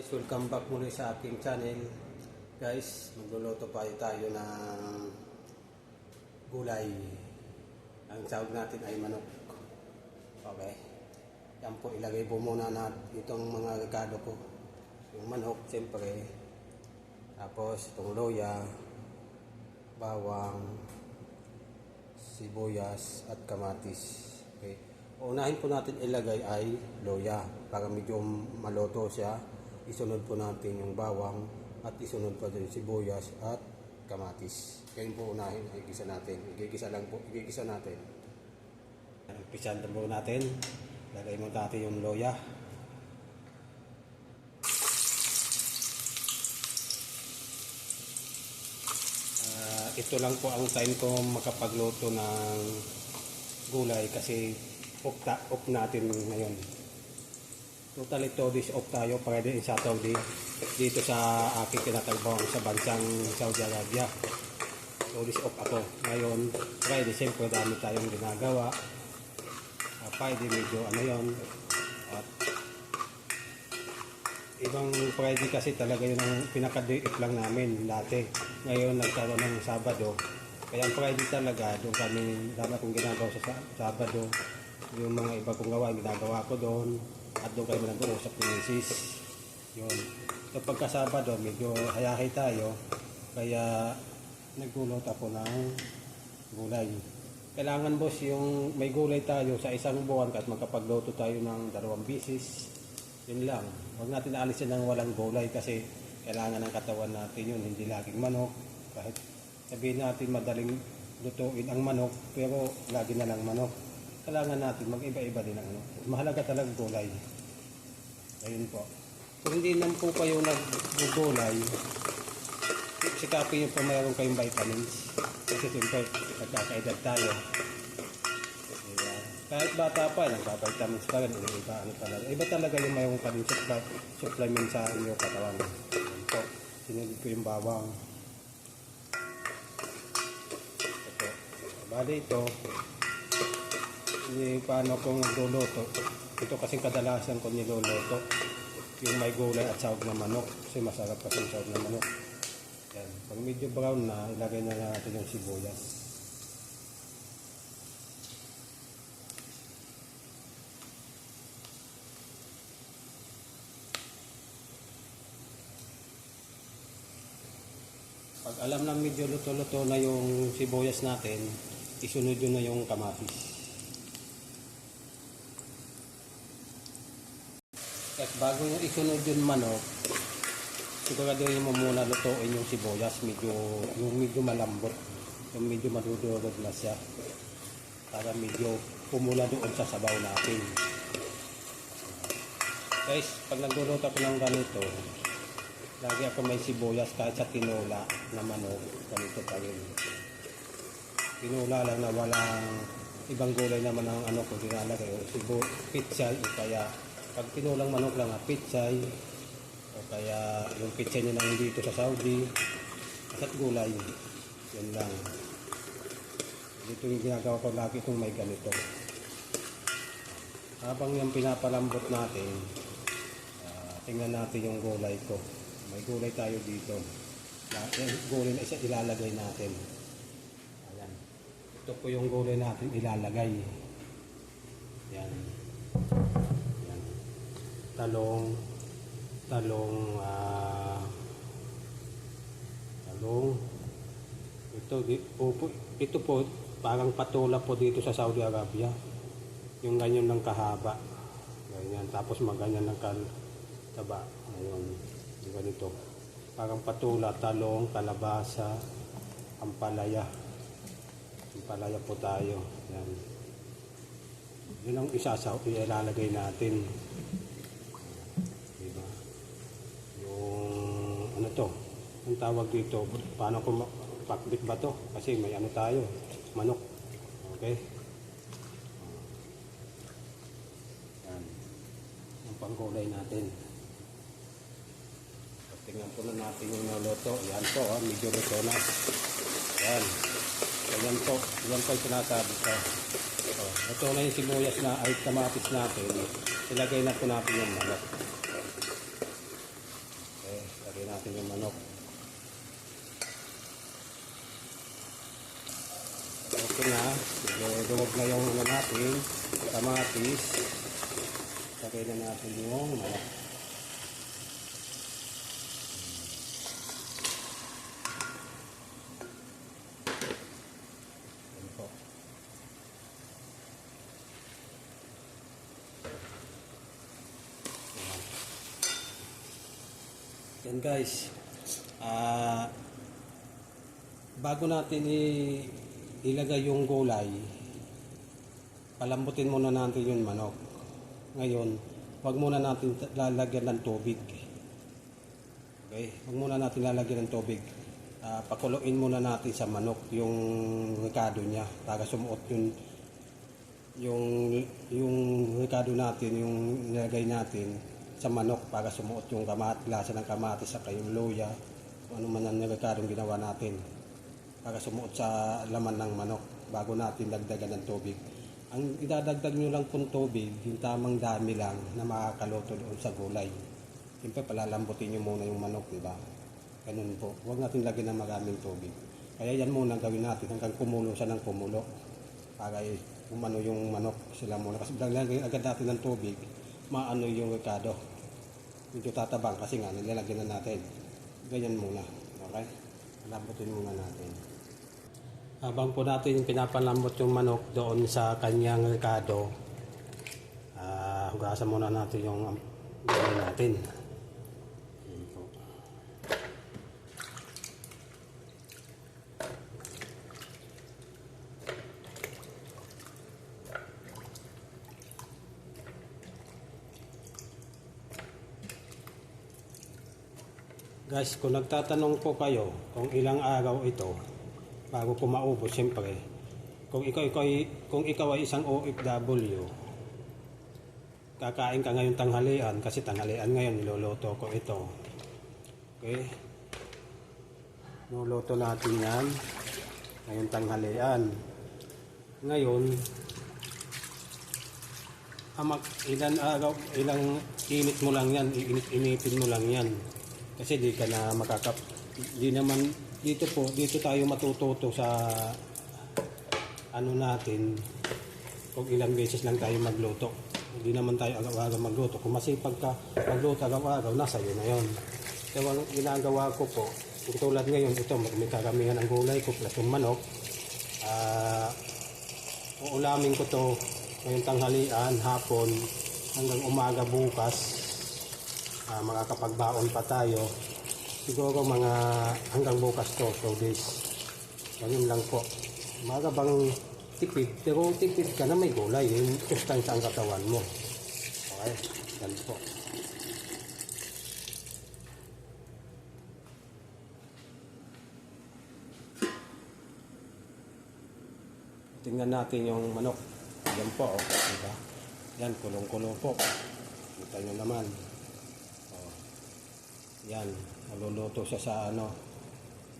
Guys, welcome back muli sa aking channel. Guys, magluluto pa tayo ng gulay. Ang tawag natin ay manok. Okay. Yan po, ilagay po muna natin itong mga regalo ko. Yung manok, siyempre. Tapos, itong loya, bawang, sibuyas, at kamatis. Okay. Unahin po natin ilagay ay loya para medyo maloto siya. Isunod po natin yung bawang at isunod po din sibuyas at kamatis. Kaya po unahin, igisa natin. Igigisa lang po, igigisa natin. Umpisan po natin. Lagay mo natin yung loya. Ah, ito lang po ang time ko makapagluto ng gulay kasi ta- off natin ngayon. Total ito this off tayo para din sa Saudi dito sa aking tinatrabaho sa bansang Saudi Arabia. So this off ako. Ngayon, Friday, siyempre dami tayong ginagawa. Uh, Friday medyo ano yon At ibang Friday kasi talaga yun ang pinaka-date lang namin dati. Ngayon nagkaroon ng Sabado. Kaya ang Friday talaga, doon kami, dami akong ginagawa sa- Sabado. Yung mga iba kong gawa, ginagawa ko doon. At doon kami nag-uusap ni Mrs. Yun. So pagka Sabado, medyo hayahay tayo. Kaya nagulot ako ng gulay. Kailangan boss yung may gulay tayo sa isang buwan kahit magkapagluto tayo ng dalawang bisis. Yun lang. Huwag natin aalisin ng walang gulay kasi kailangan ng katawan natin yun. Hindi laging manok. Kahit sabihin natin madaling lutuin ang manok pero lagi na lang manok. Kailangan natin mag-iba-iba din ang ano. Mahalaga talaga gulay. Ayun po. Kung hindi naman po kayo nag-gulay, sikapin nyo po mayroon kayong vitamins. Kasi siyempre, nagkakaedad tayo. Diba? Kahit bata pa, nagka-vitamins pa rin. Iba, ano talaga. Iba talaga yung mayroon ka rin supply, supplement sa inyong katawan. Yan po. Sinunod ko yung bawang. Ito. Bali ito, hindi paano kung luluto. Ito kasing kadalasan ko niluluto. Yung may gulay at sahog na manok. Kasi masarap kasi sahog na manok. Yan. Pag medyo brown na, ilagay na natin yung sibuyas. Pag alam na medyo luto-luto na yung sibuyas natin, isunod yun na yung kamatis. At bago yung isunod yung manok, siguraduhin mo muna lutuin yung sibuyas, medyo, yung medyo malambot, yung medyo madudurog na siya. Para medyo pumula doon sa sabaw natin. Guys, pag nagluluto ako ng ganito, lagi ako may sibuyas kahit sa tinola na manok, ganito pa rin. Tinola lang na walang ibang gulay naman ang ano ko dinalagay, o sibu, pitsay, o kaya pag tinulang manok lang, ah, pitsay, o kaya yung pitsay nila dito sa Saudi, at gulay, yan lang. Dito yung ginagawa ko lagi kung may ganito. Habang yung pinapalambot natin, ah, tingnan natin yung gulay ko. May gulay tayo dito. Yung gulay na isa ilalagay natin. Ayan. Ito po yung gulay natin ilalagay. Yan. Talong. Talong. ah talong. Ito, di- po, po, ito po, parang patula po dito sa Saudi Arabia. Yung ganyan ng kahaba. Ganyan. Tapos maganyan ng taba. Ayun. Ganito. Parang patula, talong, kalabasa, ampalaya. Ampalaya po tayo. Yan. Yun ang isasaw, ilalagay natin. Diba? Yung, ano to? Ang tawag dito, paano ma- pakbit ba to? Kasi may ano tayo, manok. Okay? Yan. Ang panggulay natin. Tingnan po na natin yung naluto. Yan po, ah, medyo luto na. Yan. Yan po. Yan po yung sinasabi ko. Oh, luto na yung sibuyas na ay kamatis natin. Ilagay na po natin yung manok. natin yung manok. Okay na. Durog na yung ano natin. Kamatis. Sakay na natin yung manok. Yan po. Yan. Guys. Ah bago natin i- ilagay yung gulay, palambutin muna natin yung manok. Ngayon, wag muna natin lalagyan ng tubig. Okay? Wag muna natin lalagyan ng tubig. Ah, pakuluin muna natin sa manok yung rekado niya para sumuot yung yung yung rekado natin, yung nilagay natin sa manok para sumuot yung kamat, lasa ng kamatis saka yung luya, kung ano man ang rekadong ginawa natin para sumuot sa laman ng manok bago natin dagdagan ng tubig. Ang idadagdag nyo lang pong tubig, yung tamang dami lang na makakaluto doon sa gulay. Siyempre, palalambutin nyo muna yung manok, di ba? Ganun po. Huwag natin lagyan ng maraming tubig. Kaya yan muna ang gawin natin hanggang kumulo siya ng kumulo. Para umano yung manok sila muna. Kasi lagyan agad natin ng tubig, maano yung rekado. Medyo tatabang kasi nga, nilalagyan na natin. Ganyan muna. Okay? Lambutin muna natin. Habang po natin pinapalambot yung manok doon sa kanyang rekado, ah hugasan muna natin yung um, gulay natin. Guys, kung nagtatanong po kayo kung ilang araw ito bago ko maubos, siyempre, kung ikaw, ikaw, kung ikaw ay isang OFW, kakain ka ngayon tanghalian kasi tanghalian ngayon niloloto ko ito. Okay? Niloloto natin yan ngayon tanghalian. Ngayon, amak, ilan araw, ilang init mo lang yan, iinit-initin mo lang yan. Kasi di ka na makakap, di naman, dito po, dito tayo matututo sa ano natin, kung ilang beses lang tayo magluto. Hindi naman tayo agaw-agaw magluto. Kung masipag ka magluto agaw-agaw, nasa iyo na yon. Kaya ang ginagawa ko po, tulad ngayon, ito, may karamihan ang gulay ko plus yung manok. Ah, uulamin ko to ngayong tanghalian, hapon, hanggang umaga bukas. Ah, makakapagbaon pa tayo. Siguro mga hanggang bukas to, 2 days. Ganun lang po. Umaga bang tipid, pero tipid ka na may gulay, yung sustansya ang katawan mo. Okay, yan po. Tingnan natin yung manok. Yan po, oh. Diba? Yan, kulong-kulong po. Kita nyo naman. Yan, maluluto siya sa ano,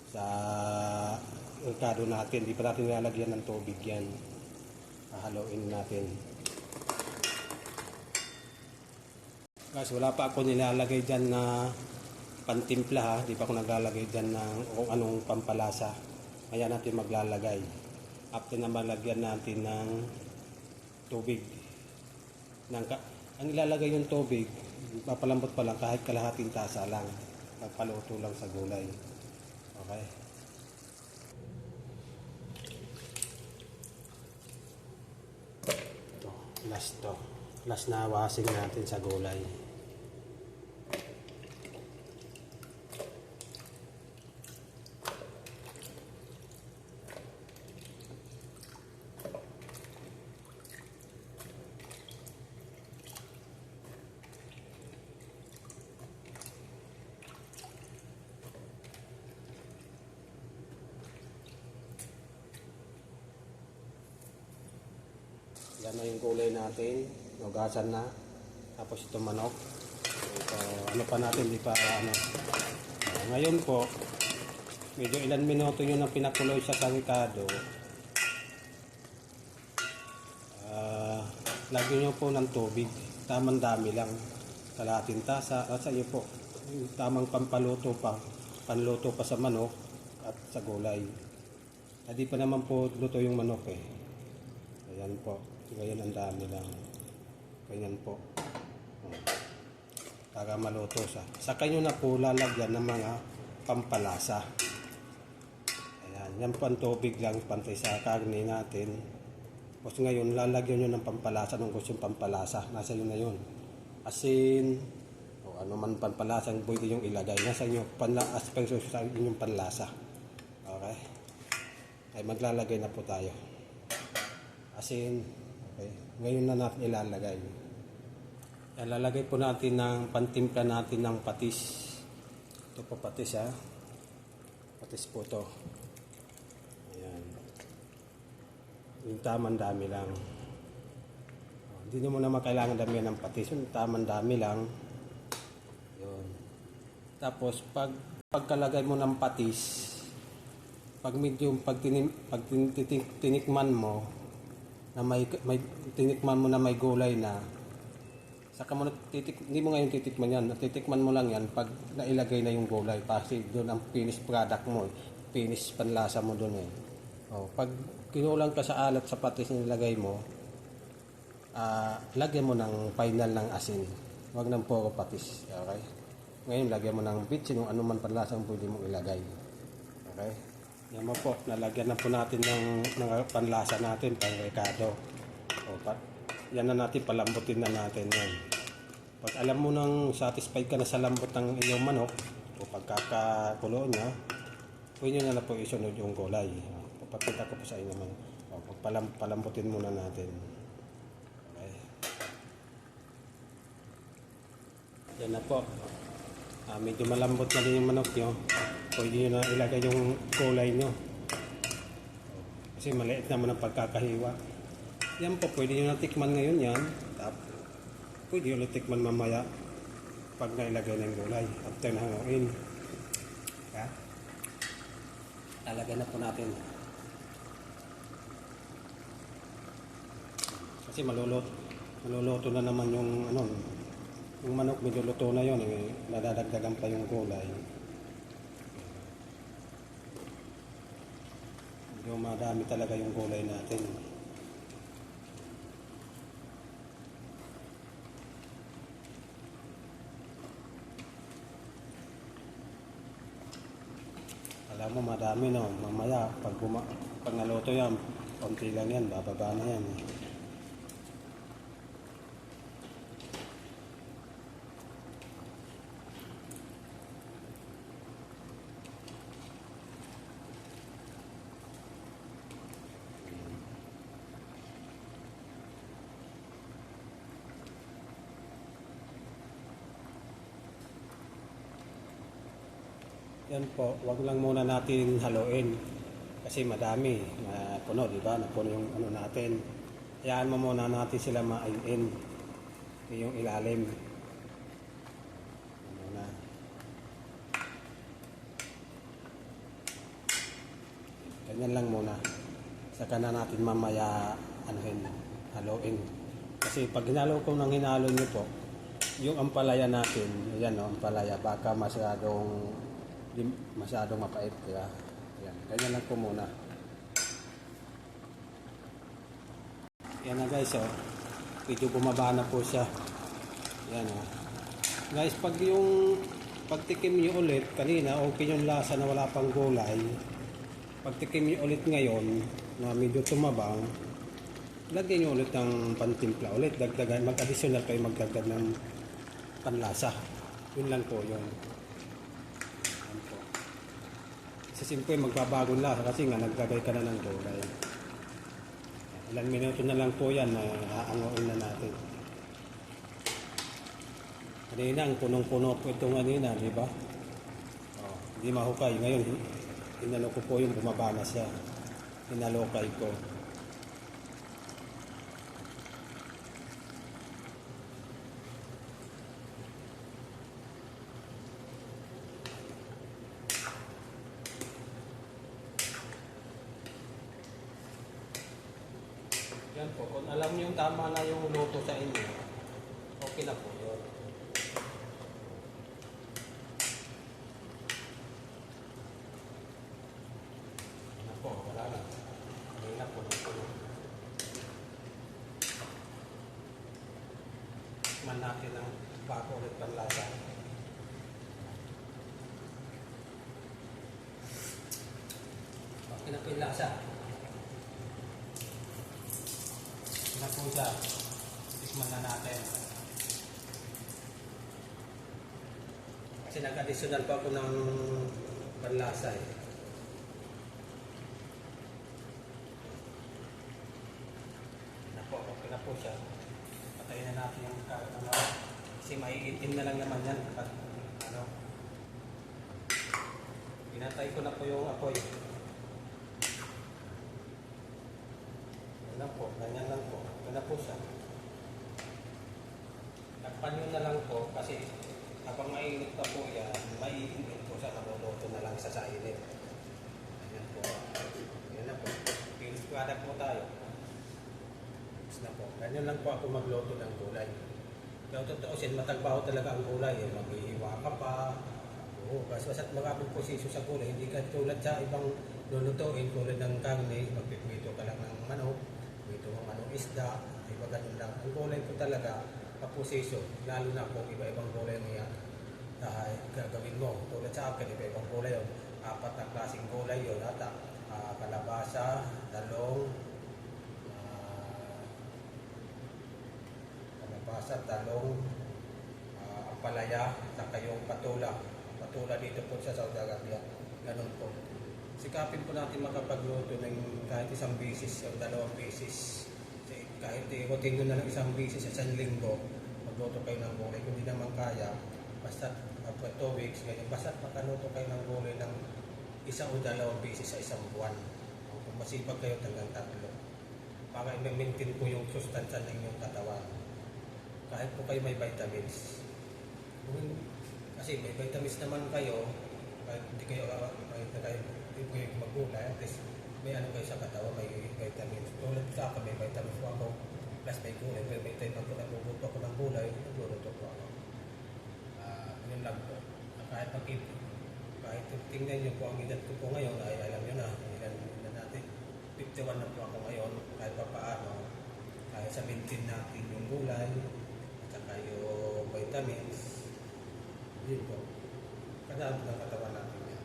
sa rekado natin. Di pa natin nilalagyan ng tubig yan. Hahaluin natin. Guys, wala pa ako nilalagay dyan na pantimpla ha. Di pa ako naglalagay dyan ng kung anong pampalasa. Kaya natin maglalagay. After na malagyan natin ng tubig. Ng ang ilalagay yung tubig, papalambot pa lang kahit kalahating tasa lang. Magpaluto lang sa gulay. Okay? Ito, last to. Last na wasing natin sa gulay. Yan na yung gulay natin. Nugasan na. Tapos ito manok. Ito, ano pa natin, di pa ano. Ah, ngayon po, medyo ilan minuto nyo nang pinakuloy sa karikado. Ah, lagyan nyo po ng tubig. Tamang dami lang. Kalahating tasa. Nasa iyo po. tamang pampaluto pa, panluto pa sa manok at sa gulay. Hindi pa naman po luto yung manok eh. Ayan po. Ngayon ang dami lang. Ganyan po. Oh. Para maluto siya. Sa kanyo na po lalagyan ng mga pampalasa. Ayan. Yan po ang tubig lang pantay sa karne natin. Tapos ngayon, lalagyan nyo ng pampalasa nung gusto yung pampalasa. Nasa yun na yun. Asin, o ano man pampalasa pwede yung ilagay. Nasa inyo, panla, aspect sa inyong panlasa. Okay? Ay maglalagay na po tayo. Asin. Ngayon na natin ilalagay. Ilalagay po natin ng pantimpla natin ng patis. Ito po patis ha. Patis po to. Ayan. Yung tamang dami lang. Oh, Hindi mo naman kailangan damihan ng patis. Yung tamang dami lang. Yun. Tapos pag pagkalagay mo ng patis, pag medyo pag, tinim, pag tin- titik- tinikman mo na may, may tinikman mo na may gulay na saka mo titik, hindi mo ngayon titikman yan. Titikman mo lang yan pag nailagay na yung gulay kasi doon ang finished product mo eh. finished panlasa mo doon eh. Oh, pag kinulang ka sa alat sa patis na nilagay mo ah lagyan mo ng final ng asin. Wag ng puro patis okay? Ngayon lagyan mo ng bitsin yung ano man panlasa ang pwede mong ilagay. Okay mo po, nalagyan na po natin ng, ng panlasa natin, pang rekado. O, pa, yan na natin, palambutin na natin yan. Pag alam mo nang satisfied ka na sa lambot ng iyong manok, o pagkakakulo niya, pwede na, na po isunod yung gulay. Papakita ko po sa inyo man. O, palam, palambutin muna natin. Okay. Yan na po. Ah, medyo malambot na din yung manok nyo. Pwede nyo na ilagay yung kulay nyo. Kasi maliit naman ang pagkakahiwa. Yan po, pwede nyo na tikman ngayon yan. Tap. Pwede nyo na tikman mamaya pag nailagay na yung gulay. After na hanguin. Ha? Lalagay na po natin. Kasi maluluto, maluluto na naman yung ano, yung manok medyo luto na yun, eh, nadadagdagan pa yung gulay. Medyo madami talaga yung gulay natin. Alam mo madami no, mamaya pag, pag naluto yan, konti lang yan, bababa na yan. eh. Yan po, wag lang muna natin haluin. Kasi madami, na puno, di ba? Napuno yung ano natin. Hayaan mo muna natin sila main yung ilalim. Ano na. Ganyan lang muna. Saka na natin mamaya anuhin, haluin. Kasi pag hinalo ko ng hinalo nyo po, yung ampalaya natin, yan o, ampalaya, baka masyadong di masyadong mapait kaya yan ganyan lang po muna. Yan na guys oh. Medyo bumaba na po siya. Yan oh. Guys pag yung pagtikim nyo ulit kanina okay yung lasa na wala pang gulay. Pagtikim nyo ulit ngayon na medyo tumabang lagyan nyo ulit ng pantimpla ulit. Dagdagan mag-additional kayo magdagdag ng panlasa. Yun lang po yun yan po. Sa simple, magbabago lang kasi nga naglagay ka na ng gulay. Ilang minuto na lang po yan na aangoin na natin. Kanina, ang punong-puno po ito kanina, di ba? Oh, hindi mahukay. Ngayon, inalo ko po yung bumaba na siya. Inalokay ko. lang po. Kung alam niyo yung tama na yung luto sa inyo, okay na po yun. Ano po, wala na. Hindi na po. Man lasa. Okay na po yung lasa. Na po siya. Tikman na natin. Kasi nag-additional pa ako ng panlasa eh. na po, okay na po siya. Patayin na natin yung ano, kasi maiitin na lang naman yan kapag ano. Pinatay ko na po yung apoy. Yan lang po, ganyan lang po. Na po siya. Takpan nyo na lang po kasi habang mainit pa po yan, maiinit po siya, maluluto na lang sa sa init. Ayan po. Yan na po. Finished product po tayo. Tapos na po. Ganyan lang po ako magluto ng gulay. Pero totoo sin matagbaho talaga ang gulay. Eh. Maghihiwa ka pa. Oo, kasi basta't maraming posisyo sa gulay. Hindi ka tulad sa ibang lulutuin tulad ng karne. Magpipito ka lang ng manok. Isda. Iba ganun lang. Ang gulay ko talaga kaposisyo. Lalo na kung iba-ibang gulay na yan. Dahil gagawin mo. Tulad sa akin, iba-ibang gulay yun. Apat na klaseng gulay yun. Ata, ah, kalabasa, talong, ah, kalabasa, talong, uh, ampalaya, saka yung patula. Patula dito po sa Saudi Arabia. Ganun po. Sikapin po natin makapagluto ng kahit isang bisis o dalawang bisis. Kahit ikutin nyo na lang isang bisis sa isang linggo, magluto kayo ng gulay. Kung hindi naman kaya, basta after two weeks, ganyan, basta makaluto kayo ng gulay ng isa o dalawang bisis sa isang buwan. Kung masipag kayo hanggang tatlo. Para i-maintain po yung sustansya ng inyong katawan kahit po kayo may vitamins. Kasi may vitamins naman kayo, kahit hindi kayo, uh, kahit na kayo, hindi kayo magulay, at least may ano kayo sa katawan, may vitamins. Tulad sa akin, may vitamins po ako, plus may gulay, may, may time ako naguguto ako ng gulay, nagluluto po ako. Ah, yun lang po. Ah, kahit pag kahit tingnan nyo po ang edad ko po ngayon, ay alam nyo na, ilan na natin, 51 na po ako ngayon, kahit pa paano, kahit sa maintain natin yung gulay, at saka yung vitamins, yun po. Kailangan ng katawan natin yan.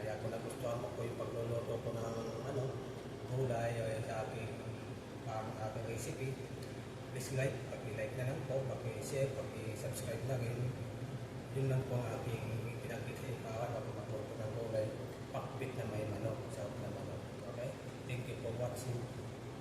Kaya kung nagustuhan mo po yung pagluluto ko ng ano, gulay o sa aking, um, aking recipe, please like, pag-like na lang po, pag-share, pag-subscribe na rin. Yun lang po ang aking